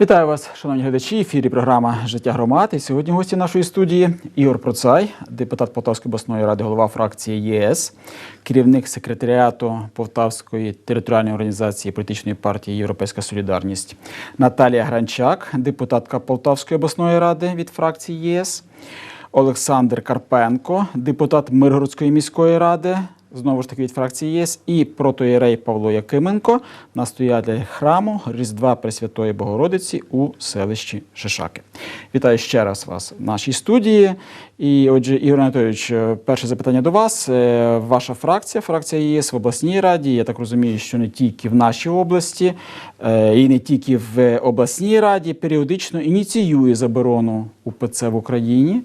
Вітаю вас, шановні глядачі. Ефірі програма Життя громад. І сьогодні гості нашої студії Ігор Процай, депутат Полтавської обласної ради, голова фракції ЄС, керівник секретаріату Полтавської територіальної організації політичної партії Європейська Солідарність, Наталія Гранчак, депутатка Полтавської обласної ради від фракції ЄС, Олександр Карпенко, депутат Миргородської міської ради. Знову ж таки від фракції ЄС і протоєрей Павло Якименко, настоятель храму Різдва Пресвятої Богородиці у селищі Шишаки. Вітаю ще раз вас в нашій студії. І отже, Ігор Анатолійович, е, перше запитання до вас. Е, Ваша фракція, фракція ЄС в обласній раді. Я так розумію, що не тільки в нашій області, е, і не тільки в обласній раді, періодично ініціює заборону УПЦ в Україні.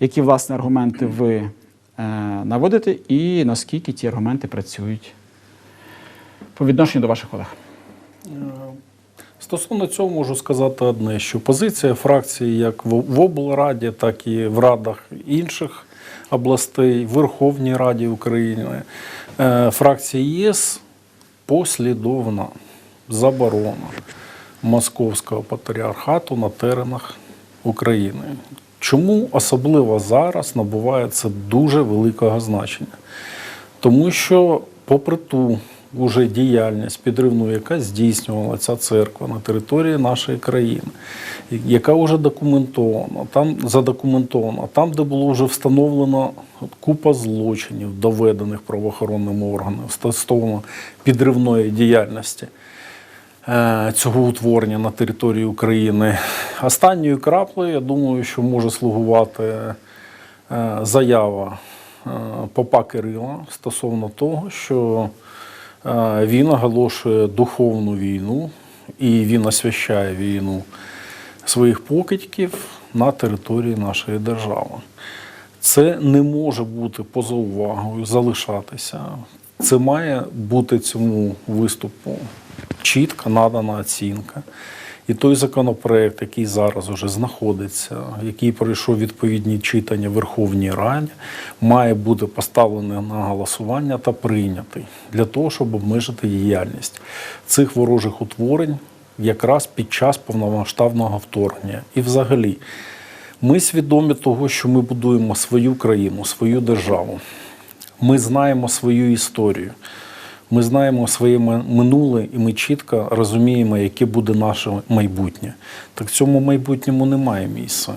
Які власне аргументи ви е, наводите, і наскільки ці аргументи працюють по відношенню до ваших колег? Стосовно цього можу сказати одне, що позиція фракції як в облраді, так і в радах інших областей, Верховній Раді України, е, фракції ЄС послідовна заборона Московського патріархату на теренах України. Чому особливо зараз набуває це дуже великого значення? Тому що, попри ту уже діяльність підривну, яка здійснювала ця церква на території нашої країни, яка вже документована, там задокументована, там, де було вже встановлено купа злочинів, доведених правоохоронними органами стосовно підривної діяльності цього утворення на території України. Останньою краплею, я думаю, що може слугувати е, заява е, попа Кирила стосовно того, що е, він оголошує духовну війну і він освящає війну своїх покидьків на території нашої держави. Це не може бути поза увагою, залишатися. Це має бути цьому виступу чітко надана оцінка. І той законопроект, який зараз уже знаходиться, який пройшов відповідні читання в Верховній Раді, має бути поставлений на голосування та прийнятий для того, щоб обмежити діяльність цих ворожих утворень якраз під час повномасштабного вторгнення. І взагалі, ми свідомі того, що ми будуємо свою країну, свою державу. Ми знаємо свою історію. Ми знаємо своє минуле, і ми чітко розуміємо, яке буде наше майбутнє. Так цьому майбутньому немає місця.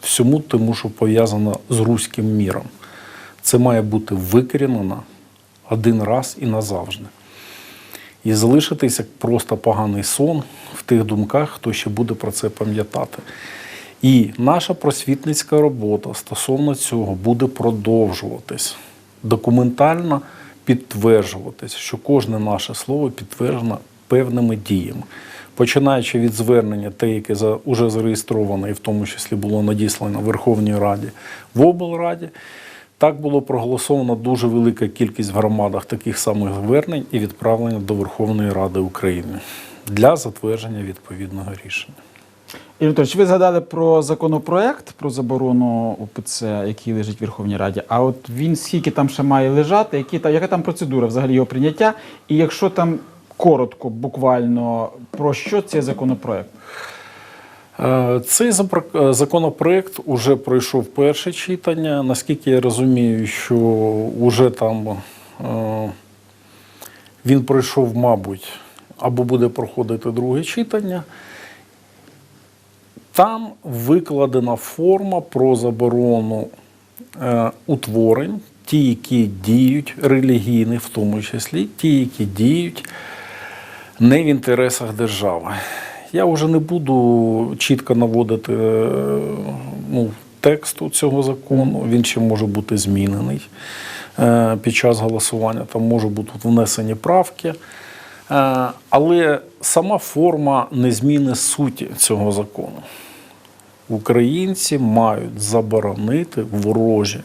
Всьому тому, що пов'язано з руським міром. Це має бути викорінено один раз і назавжди. І залишитися як просто поганий сон в тих думках, хто ще буде про це пам'ятати. І наша просвітницька робота стосовно цього буде продовжуватись, документально підтверджуватись, що кожне наше слово підтверджено певними діями. Починаючи від звернення, те, яке уже зареєстровано, і в тому числі було надіслано Верховній Раді в облраді, так було проголосовано дуже велика кількість в громадах таких самих звернень і відправлення до Верховної Ради України для затвердження відповідного рішення. Анатолійович, ви згадали про законопроект про заборону УПЦ, який лежить в Верховній Раді. А от він скільки там ще має лежати, які, та- яка там процедура взагалі його прийняття? І якщо там коротко, буквально, про що цей законопроект? Е, Цей е, законопроект уже пройшов перше читання. Наскільки я розумію, що вже там е, він пройшов, мабуть, або буде проходити друге читання. Там викладена форма про заборону е, утворень, ті, які діють релігійні, в тому числі, ті, які діють не в інтересах держави. Я вже не буду чітко наводити е, ну, тексту цього закону, він ще може бути змінений е, під час голосування, там можуть бути внесені правки. Е, Але сама форма не зміни суті цього закону. Українці мають заборонити ворожі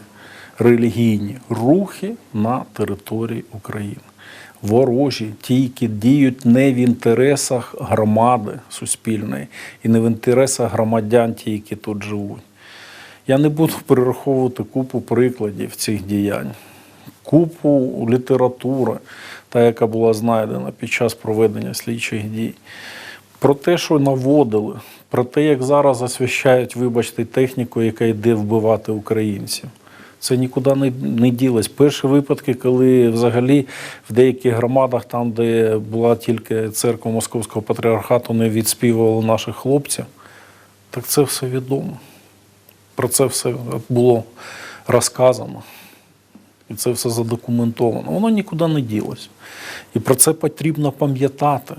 релігійні рухи на території України. Ворожі, ті, які діють не в інтересах громади суспільної і не в інтересах громадян, ті, які тут живуть. Я не буду перераховувати купу прикладів цих діянь, купу літератури, та яка була знайдена під час проведення слідчих дій. Про те, що наводили, про те, як зараз освящають, вибачте, техніку, яка йде вбивати українців. Це нікуди не, не ділось. Перші випадки, коли взагалі в деяких громадах, там, де була тільки церква Московського патріархату, не відспівували наших хлопців, так це все відомо. Про це все було розказано. І це все задокументовано. Воно нікуди не ділось. І про це потрібно пам'ятати.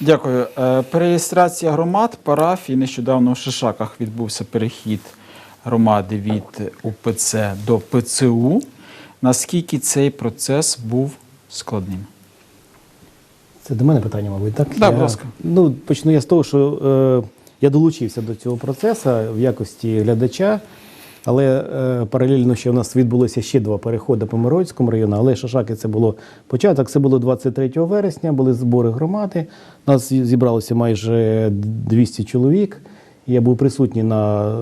Дякую. Е, Перереєстрація громад, парафій. Нещодавно в Шишаках відбувся перехід громади від УПЦ до ПЦУ. Наскільки цей процес був складним? Це до мене питання, мабуть, так? Да, Я- будь ласка. Ну, почну я з того, що е, я долучився до цього процесу в якості глядача, але е, паралельно ще в нас відбулося ще два переходи по Мироцькому району, але Шашаки це було початок, це було 23 вересня, були збори громади. Нас зібралося майже 200 чоловік. Я був присутній на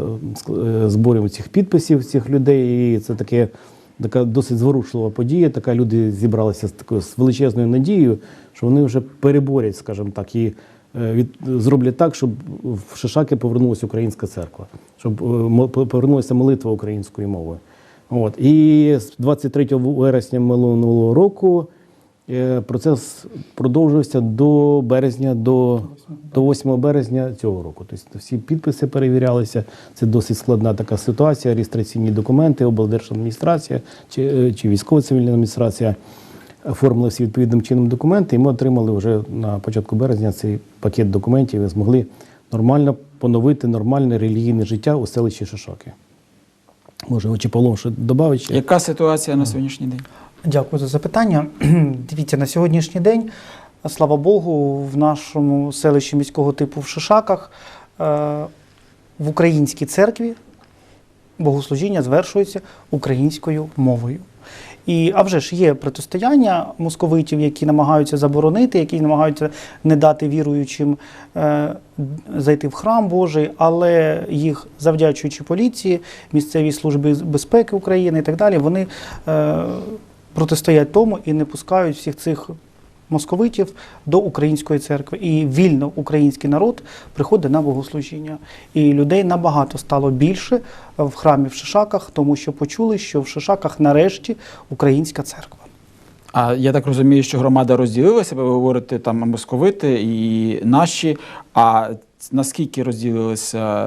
е, е, зборі цих підписів цих людей, і це таке така досить зворушлива подія. Така люди зібралися з такою з величезною надією, що вони вже переборять, скажімо так, і від, зроблять так, щоб в Шишаки повернулася українська церква, щоб е, повернулася молитва українською мовою. От. І з 23 вересня минулого року е, процес продовжився до березня, до, до 8 березня цього року. Тобто всі підписи перевірялися. Це досить складна така ситуація. Реєстраційні документи, облдержадміністрація чи, е, чи військова цивільна адміністрація оформили всі відповідним чином документи, і ми отримали вже на початку березня цей пакет документів і змогли нормально поновити нормальне релігійне життя у селищі Шишаки. Може, очі Павло, що додати? Яка ситуація на сьогоднішній день? Дякую за запитання. Дивіться, на сьогоднішній день, слава Богу, в нашому селищі міського типу в Шишаках е, в українській церкві богослужіння звершується українською мовою. І а вже ж є протистояння московитів, які намагаються заборонити, які намагаються не дати віруючим е, зайти в храм Божий, але їх, завдячуючи поліції, місцевій службі безпеки України і так далі, вони е, протистоять тому і не пускають всіх цих московитів до української церкви. І вільно український народ приходить на богослужіння. І людей набагато стало більше в храмі в Шишаках, тому що почули, що в Шишаках нарешті українська церква. А я так розумію, що громада розділилася, ви говорите там московити і наші. А наскільки розділилася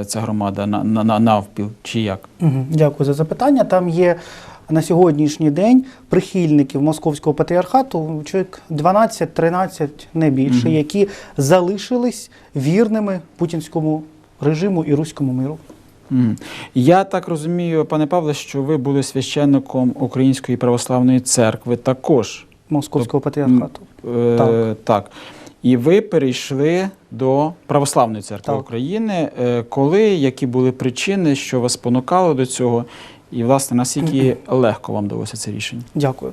е, ця громада на, на, на навпіл чи як? Мгм. Дякую за запитання. Там є на сьогоднішній день прихильників московського патріархату, чоловік 12-13, не більше, Мгм. які залишились вірними путінському режиму і руському миру. Я так розумію, пане Павле, що ви були священником Української православної церкви також. Московського патріархату. Е, Так. так. І ви перейшли до Православної церкви Так. України. Е, Коли, які були причини, що вас спонукало до цього? І, власне, наскільки легко вам далося це рішення? Дякую.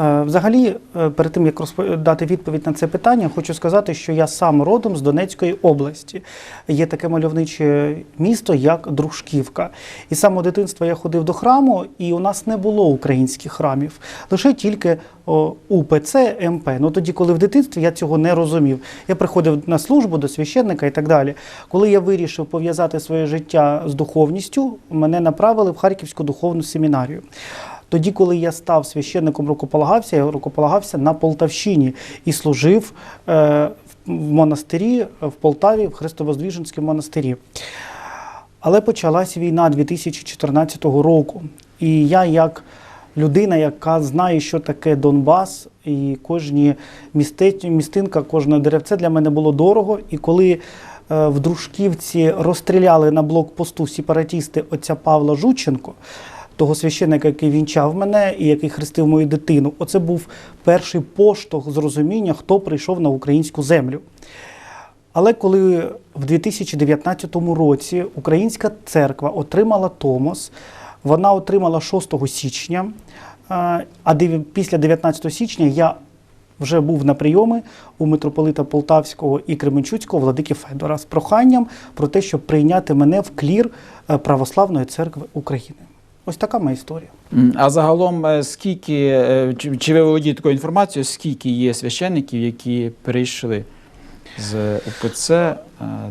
Е, Взагалі, е, перед тим як дати відповідь на це питання, хочу сказати, що я сам родом з Донецької області. Є таке мальовниче місто, як Дружківка. І самого дитинства я ходив до храму, і у нас не було українських храмів, лише тільки УПЦ МП. Ну тоді, коли в дитинстві я цього не розумів. Я приходив на службу до священника і так далі. Коли я вирішив пов'язати своє життя з духовністю, мене направили в Харківську духовну семінарію. Тоді, коли я став священником рукополагався, я рукополагався на Полтавщині і служив е, в монастирі в Полтаві, в Христовоздвіженському монастирі. Але почалась війна 2014 року. І я, як людина, яка знає, що таке Донбас, і кожні місте- містинка, кожне деревце для мене було дорого. І коли е, в Дружківці розстріляли на блокпосту сепаратісти отця Павла Жученко, того священника, який вінчав мене і який хрестив мою дитину, оце був перший поштовх зрозуміння, хто прийшов на українську землю. Але коли в 2019 році Українська церква отримала Томос, вона отримала 6 січня, е, а після 19 січня я вже був на прийоми у митрополита Полтавського і Кременчуцького владики Федора з проханням про те, щоб прийняти мене в клір е, Православної церкви України. Ось така моя історія. А загалом, е, скільки, е, чи, чи ви володієте такою інформацією, скільки є священників, які перейшли? з УПЦ е,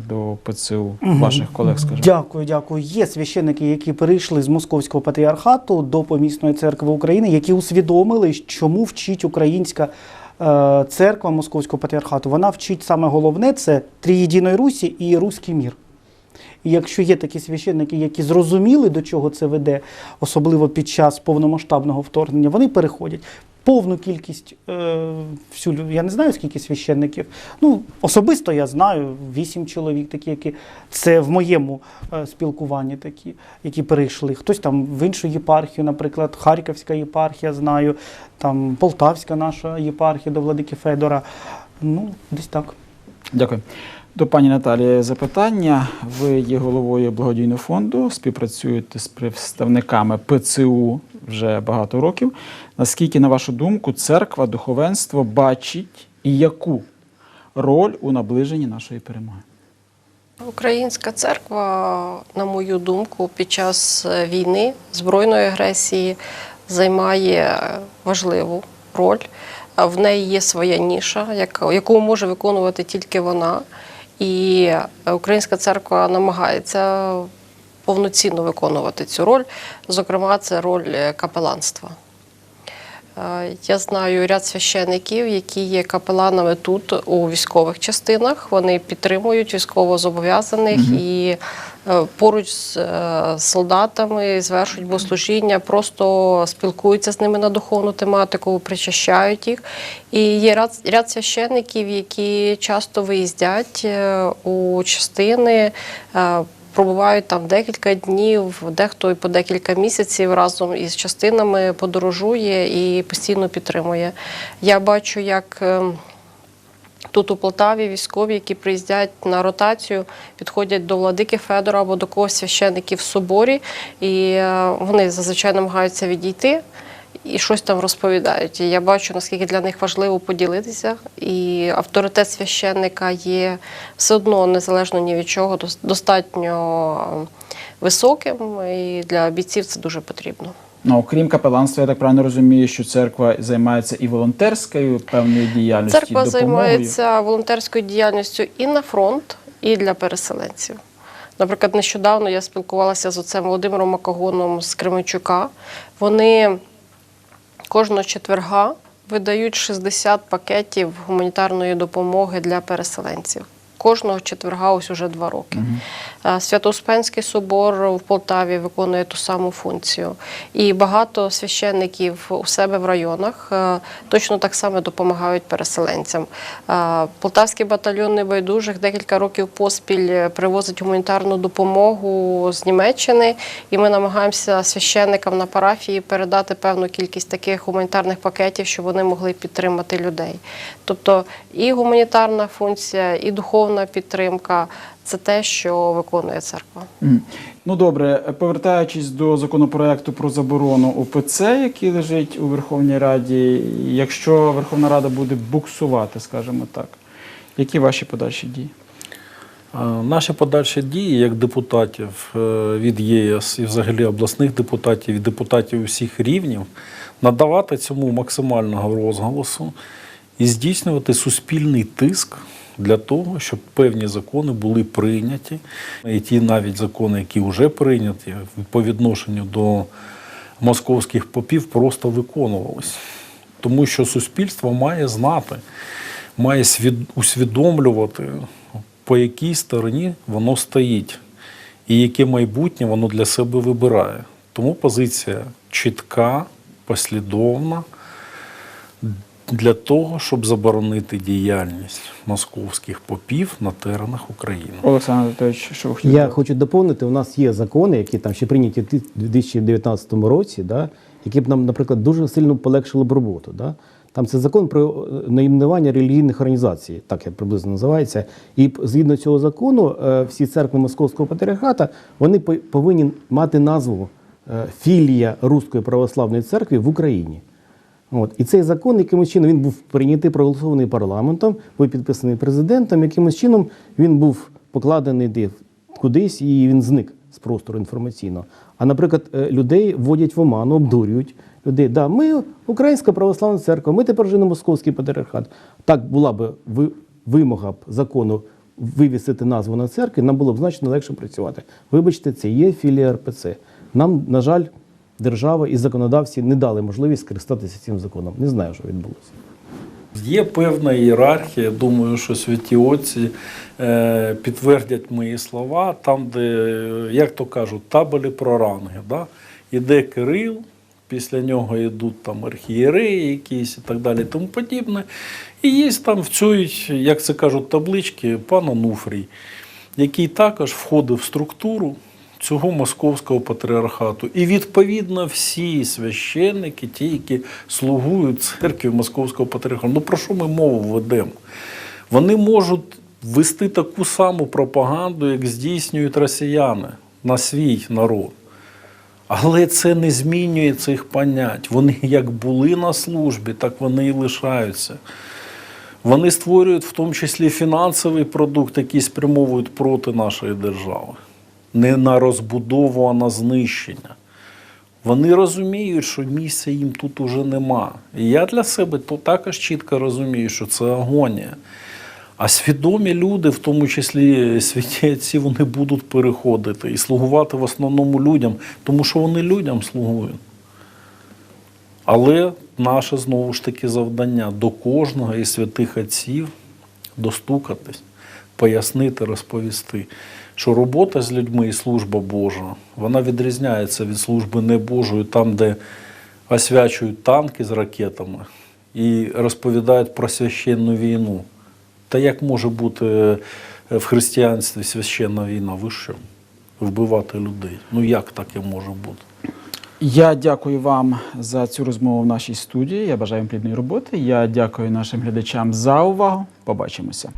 до ПЦУ ваших колег, скажімо? Дякую, дякую. Є священники, які перейшли з московського патріархату до помісної церкви України, які усвідомили, чому вчить українська церква московського патріархату. Вона вчить саме головне це трієдиної Русі і руський мір. І якщо є такі священники, які зрозуміли, до чого це веде, особливо під час повномасштабного вторгнення, вони переходять. Повну кількість, е, всю, я не знаю, скільки священників. Ну, особисто я знаю вісім чоловік, такі, які це в моєму е, спілкуванні такі, які перейшли. Хтось там в іншу єпархію, наприклад, Харківська єпархія, знаю, там Полтавська наша єпархія до владики Федора. Ну, десь так. Дякую. До пані Наталії запитання. Ви є головою благодійного фонду, співпрацюєте з представниками ПЦУ вже багато років. Наскільки, на вашу думку, церква, духовенство бачить і яку роль у наближенні нашої перемоги? Українська церква, на мою думку, під час е, війни, збройної агресії займає важливу роль. В неї є своя ніша, яку може виконувати тільки вона. І українська церква намагається повноцінно виконувати цю роль. Зокрема, це роль капеланства. Е, Я знаю ряд священиків, які є капеланами тут у військових частинах. Вони підтримують військовозобов'язаних і е, поруч з е, солдатами звершують богослужіння, просто спілкуються з ними на духовну тематику, причащають їх. І є ряд, ряд священиків, які часто виїздять у частини. Пробувають там декілька днів, дехто і по декілька місяців разом із частинами подорожує і постійно підтримує. Я бачу, як ем, тут у Полтаві військові, які приїздять на ротацію, підходять до владики Федора або до когось священиків в соборі, і е, вони зазвичай намагаються відійти. І щось там розповідають. І я бачу, наскільки для них важливо поділитися. І авторитет священника є все одно незалежно ні від чого, достатньо високим. І для бійців це дуже потрібно. Ну, окрім капеланства, я так правильно розумію, що церква займається і волонтерською певною діяльністю. Церква допомогою. займається волонтерською діяльністю і на фронт, і для переселенців. Наприклад, нещодавно я спілкувалася з отцем Володимиром Макогоном з Кременчука. Вони кожного четверга видають 60 пакетів гуманітарної допомоги для переселенців. Кожного четверга ось уже два роки. Е, Свято-Успенський собор в Полтаві виконує ту саму функцію. І багато священників у себе в районах е, точно так само допомагають переселенцям. Е, Полтавський батальйон небайдужих декілька років поспіль привозить гуманітарну допомогу з Німеччини, і ми намагаємося священникам на парафії передати певну кількість таких гуманітарних пакетів, щоб вони могли підтримати людей. Тобто і гуманітарна функція, і духовна підтримка це те, що виконує церква. Ну добре, повертаючись до законопроекту про заборону ОПЦ, який лежить у Верховній Раді, якщо Верховна Рада буде буксувати, скажімо так, які ваші подальші дії? Наші подальші дії як депутатів е, від ЄС і взагалі обласних депутатів і депутатів усіх рівнів надавати цьому максимального розголосу і здійснювати суспільний тиск для того, щоб певні закони були прийняті, і ті навіть закони, які вже прийняті по відношенню до московських попів, просто виконувалися. Тому що суспільство має знати, має усвідомлювати, по якій стороні воно стоїть, і яке майбутнє воно для себе вибирає. Тому позиція чітка, послідовна для того, щоб заборонити діяльність московських попів на теренах України. Олександр Анатолійович, що ви хотіли? Я хочу доповнити, у нас є закони, які там ще прийняті в 2019 році, да, які б нам, наприклад, дуже сильно полегшили б роботу. Да. Там це закон про е, найменування релігійних організацій, так я приблизно називається. І згідно цього закону, е, всі церкви Московського патріархата вони по- повинні мати назву е, філія Руської православної церкви в Україні. От. І цей закон, якимось чином він був прийнятий, проголосований парламентом, був підписаний президентом, якимось чином він був покладений де, кудись і він зник з простору інформаційного. А, наприклад, е, людей вводять в оману, обдурюють людей. Да, ми Українська православна церква, ми тепер вже не московський патріархат. Так була би вимога б закону вивісити назву на церкві, нам було б значно легше працювати. Вибачте, це є філія РПЦ. Нам, на жаль, держава і законодавці не дали можливість скористатися цим законом. Не знаю, що відбулося. Є певна ієрархія. Думаю, що святі отці е, підтвердять мої слова, там, де, як то кажуть, табелі про ранги. Да? Іде Кирил, після нього йдуть там архієреї якісь і так далі, тому подібне. І є там в цій, як це кажуть, таблички пан Онуфрій, який також входив в структуру цього московського патріархату. І відповідно всі священники, ті, які слугують церкві московського патріархату. Ну про що ми мову ведемо? Вони можуть вести таку саму пропаганду, як здійснюють росіяни на свій народ. Але це не змінює цих понять. Вони як були на службі, так вони і лишаються. Вони створюють в тому числі фінансовий продукт, який спрямовують проти нашої держави. Не на розбудову, а на знищення. Вони розуміють, що місця їм тут уже нема. І я для себе також чітко розумію, що це агонія. А свідомі люди, в тому числі святі отці, вони будуть переходити і слугувати в основному людям, тому що вони людям слугують. Але наше знову ж таки завдання до кожного із святих отців достукатись, пояснити, розповісти, що робота з людьми і служба Божа, вона відрізняється від служби небожої, там, де освячують танки з ракетами і розповідають про священну війну. Та як може бути е, в християнстві священна війна? Ви? Вбивати людей? Ну як таке може бути? Я дякую вам за цю розмову в нашій студії. Я бажаю вам плідної роботи. Я дякую нашим глядачам за увагу. Побачимося.